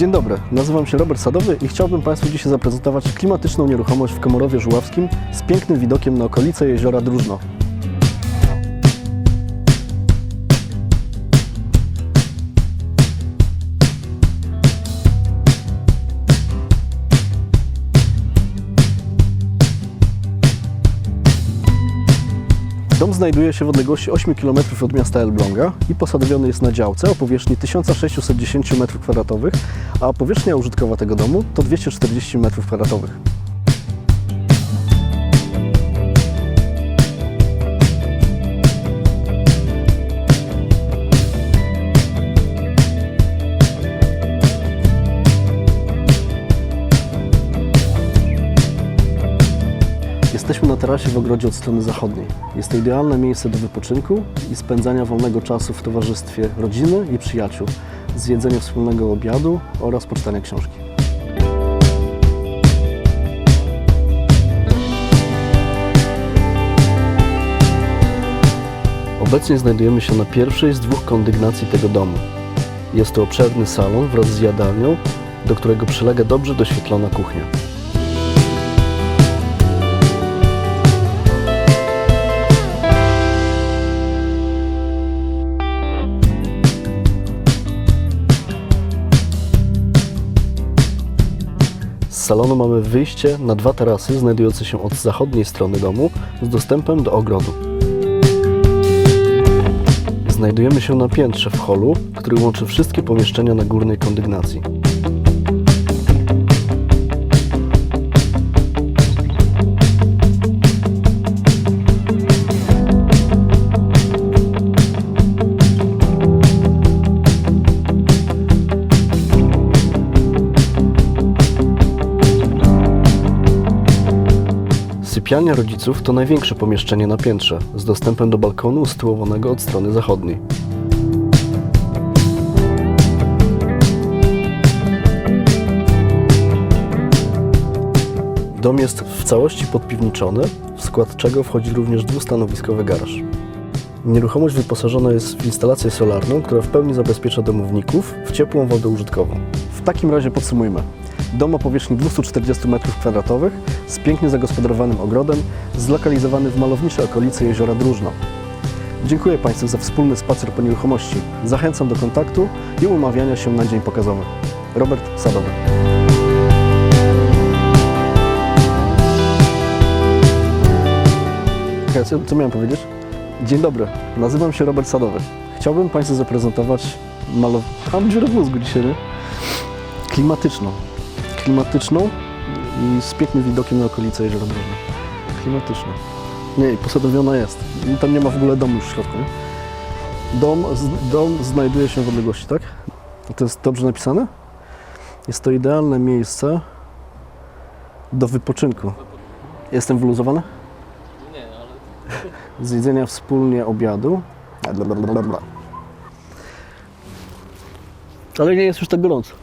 Dzień dobry, nazywam się Robert Sadowy i chciałbym Państwu dzisiaj zaprezentować klimatyczną nieruchomość w Komorowie Żuławskim z pięknym widokiem na okolice jeziora Drużno. Dom znajduje się w odległości 8 km od miasta Elbląga i posadowiony jest na działce o powierzchni 1610 m2, a powierzchnia użytkowa tego domu to 240 m2. Jesteśmy na tarasie w ogrodzie od strony zachodniej. Jest to idealne miejsce do wypoczynku i spędzania wolnego czasu w towarzystwie rodziny i przyjaciół, zjedzenia wspólnego obiadu oraz poczytania książki. Obecnie znajdujemy się na pierwszej z dwóch kondygnacji tego domu. Jest to obszerny salon wraz z jadalnią, do którego przylega dobrze doświetlona kuchnia. Salonu mamy wyjście na dwa tarasy znajdujące się od zachodniej strony domu z dostępem do ogrodu. Znajdujemy się na piętrze w holu, który łączy wszystkie pomieszczenia na górnej kondygnacji. Sypialnia rodziców to największe pomieszczenie na piętrze, z dostępem do balkonu usytuowanego od strony zachodniej. Dom jest w całości podpiwniczony, w skład czego wchodzi również dwustanowiskowy garaż. Nieruchomość wyposażona jest w instalację solarną, która w pełni zabezpiecza domowników w ciepłą wodę użytkową. W takim razie podsumujmy. Dom o powierzchni 240 m2 z pięknie zagospodarowanym ogrodem, zlokalizowany w malowniczej okolicy jeziora Drużno. Dziękuję Państwu za wspólny spacer po nieruchomości. Zachęcam do kontaktu i umawiania się na dzień pokazowy. Robert Sadowy. Co, miałem powiedzieć? Dzień dobry, nazywam się Robert Sadowy. Chciałbym Państwu zaprezentować malow... Mam mózgu dzisiaj, nie? Klimatyczną. Klimatyczną i z pięknym widokiem na okolice jeziora Drożne. Klimatyczną. Nie, posadowiona jest. Tam nie ma w ogóle domu już w środku, nie? Dom, z- dom znajduje się w odległości, tak? To jest dobrze napisane? Jest to idealne miejsce do wypoczynku. Jestem wyluzowany? Nie, ale zjedzenia wspólnie obiadu. Blablabla. Ale nie jest już tak gorąco.